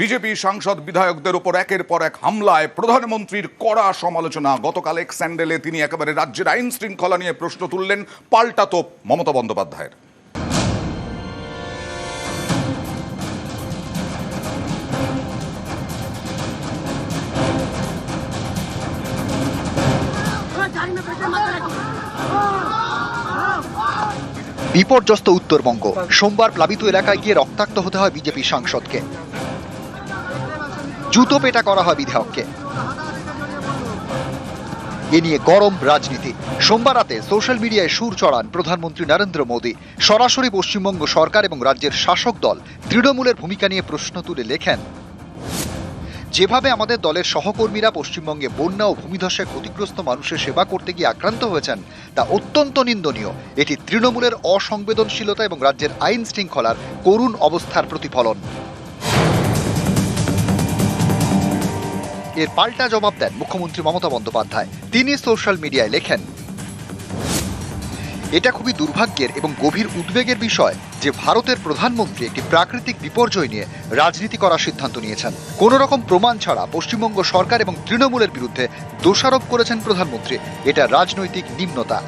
BJP সাংসদ বিধায়কদের উপর একের পর এক হামলায় প্রধানমন্ত্রীর কড়া সমালোচনা। গতকাল এক স্যান্ডেলে তিনি একেবারে রাজ্যের আইন শৃঙ্খলা নিয়ে প্রশ্ন তুললেন, পাল্টা তোপ মমতা বন্দ্যোপাধ্যায়ের। বিপর্যস্ত উত্তরবঙ্গ। সোমবার প্লাবিত এলাকায় গিয়ে রক্তাক্ত হতে হয় বিজেপি সাংসদকে। জুতো পেটা করা হয় বিধায়ককে। এ নিয়ে গরম রাজনীতি। সোমবার রাতে সোশ্যাল মিডিয়ায় সুর চড়ান প্রধানমন্ত্রী নরেন্দ্র মোদী। সরাসরি পশ্চিমবঙ্গ সরকার এবং রাজ্যের শাসক দল তৃণমূলের ভূমিকা নিয়ে প্রশ্ন তুলে লেখেন, যেভাবে আমাদের দলের সহকর্মীরা পশ্চিমবঙ্গে বন্যা ও ভূমিধসে ক্ষতিগ্রস্ত মানুষের সেবা করতে গিয়ে আক্রান্ত হয়েছেন, তা অত্যন্ত নিন্দনীয়। এটি তৃণমূলের অসংবেদনশীলতা এবং রাজ্যের আইন শৃঙ্খলার করুণ অবস্থার প্রতিফলন। এর পাল্টা জবাব দেন মুখ্যমন্ত্রী মমতা বন্দ্যোপাধ্যায়। তিনি সোশ্যাল মিডিয়ায় লেখেন, এটা খুবই দুর্ভাগ্যের এবং গভীর উদ্বেগের বিষয় যে ভারতের প্রধানমন্ত্রী একটি প্রাকৃতিক বিপর্যয় নিয়ে রাজনীতি করার সিদ্ধান্ত নিয়েছেন। কোন রকম প্রমাণ ছাড়া পশ্চিমবঙ্গ সরকার এবং তৃণমূলের বিরুদ্ধে দোষারোপ করেছেন প্রধানমন্ত্রী। এটা রাজনৈতিক নিম্নতা।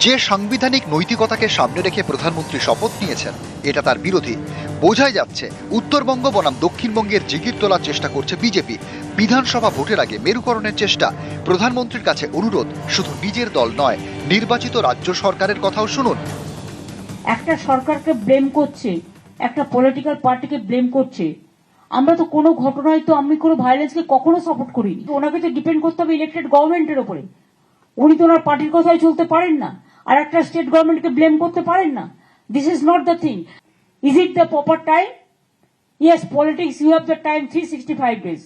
যে সাংবিধানিক নৈতিকতাকে সামনে রেখে প্রধানমন্ত্রী শপথ নিয়েছেন, এটা তার বিরোধী। বোঝাই যাচ্ছে, উত্তরবঙ্গ বনাম দক্ষিণবঙ্গের জিগির তোলার চেষ্টা করছে বিজেপি। বিধানসভা ভোটের আগে মেরুকরণের চেষ্টা। প্রধানমন্ত্রীর কাছে অনুরোধ, শুধু নিজের দল নয়, নির্বাচিত রাজ্য সরকারের কথাও শুনুন। একটা সরকারকে ব্লেম করছে, একটা পলিটিক্যাল পার্টিকে ব্লেম করছে। আমরা তো কোনো ঘটনায় তো আমি কোনো ভায়োলেন্সকে কখনো সাপোর্ট করিনি। ওনাকে তো ডিপেন্ড করতে হবে ইলেক্টেড গভর্নমেন্টের উপরে উনি তো ওনার পার্টির কথাই চলতে পারেন না। আর একটা স্টেট গভর্নমেন্টকে ব্লেম করতে পারেন না। This is not the thing is it the proper time yes politics you have the time three sixty five days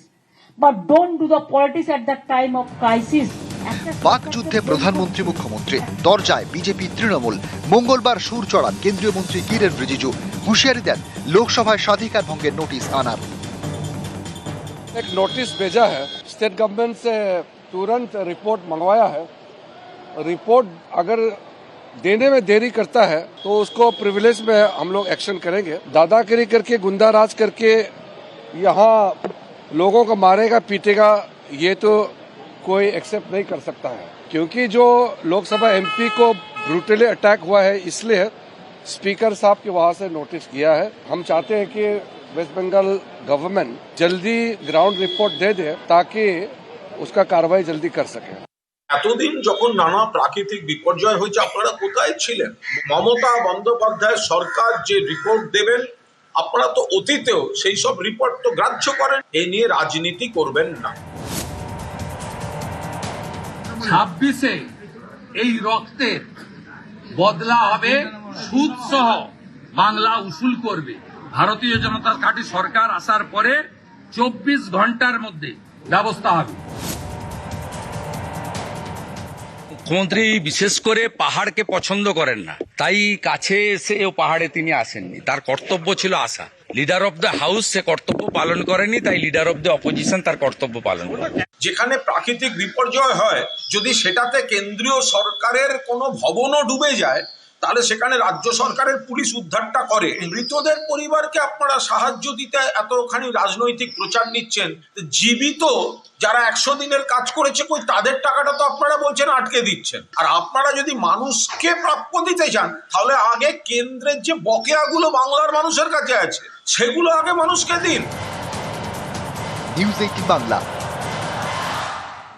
but don't do the politics at the time of crisis বাকযুদ্ধে প্রধানমন্ত্রী মুখ্যমন্ত্রী দরজায় BJP Trinamool মঙ্গলবার সুর চড়ান কেন্দ্রীয় মন্ত্রী কিরেন রিজিজু হুঁশিয়ারি দেন লোকসভায় স্বাধিকার ভঙ্গের নোটিশ আনার एक नोटिस भेजा है स्टेट गवर्नमेंट से तुरंत रिपोर्ट मंगवाया है रिपोर्ट अगर देने में देरी करता है तो उसको प्रिविलेज में हम लोग एक्शन करेंगे। दादागिरी करके गुंडा राज करके यहाँ लोगों को मारेगा, पीटेगा, ये तो कोई एक्सेप्ट नहीं कर सकता है। क्योंकि जो लोकसभा एमपी को ब्रूटली अटैक हुआ है, इसलिए स्पीकर साहब के वहाँ से नोटिस किया है। हम चाहते हैं कि वेस्ट बंगाल गवर्नमेंट जल्दी ग्राउंड रिपोर्ट दे दे, ताकि उसका कार्रवाई जल्दी कर सके। এতদিন যখন নানা প্রাকৃতিক বিপর্যয় হয়েছে, আপনারা কোথায় ছিলেন? মমতা বন্দ্যোপাধ্যায় সরকার যে রিপোর্ট দেবেন, আপনারা তো অতীতেও সেই সব রিপোর্ট তো গ্রাহ্য করেন। এই নিয়ে রাজনীতি করবেন না। ছাব্বিশে এই রক্তের বদলা হবে সুদ সহ বাংলা উসুল করবে। ভারতীয় জনতা পার্টি সরকার আসার পরে চব্বিশ ঘণ্টার মধ্যে ব্যবস্থা হবে। মুখ্যমন্ত্রী বিশেষ করে পাহাড়কে পছন্দ করেন না। তাই কাছে এসে ও পাহাড়ে তিনি আসেননি। তার কর্তব্য ছিল আসা লিডার অফ দ্য হাউস সে কর্তব্য পালন করেনি, তাই লিডার অফ দ্য অপোজিশন তার কর্তব্য পালন করে। যেখানে প্রাকৃতিক বিপর্যয় হয়, যদি সেটাতে কেন্দ্রীয় সরকারের কোনো ভবনও ডুবে যায় তাহলে সেখানে রাজ্য সরকারের পুলিশ উদ্ধারটা করে। মৃতদের পরিবারকে আপনারা সাহায্য দিতে এতখানি রাজনৈতিক প্রচার নিচ্ছেন জীবিত যারা একশো দিনের কাজ করেছে কই তাদের টাকাটা তো আপনারা বলছেন আটকে দিচ্ছেন। আর আপনারা যদি মানুষকে প্রাপ্য দিতে চান, তাহলে আগে কেন্দ্রের যে বকেয়াগুলো বাংলার মানুষের কাছে আছে, সেগুলো আগে মানুষকে দিন। News eighteen Bangla.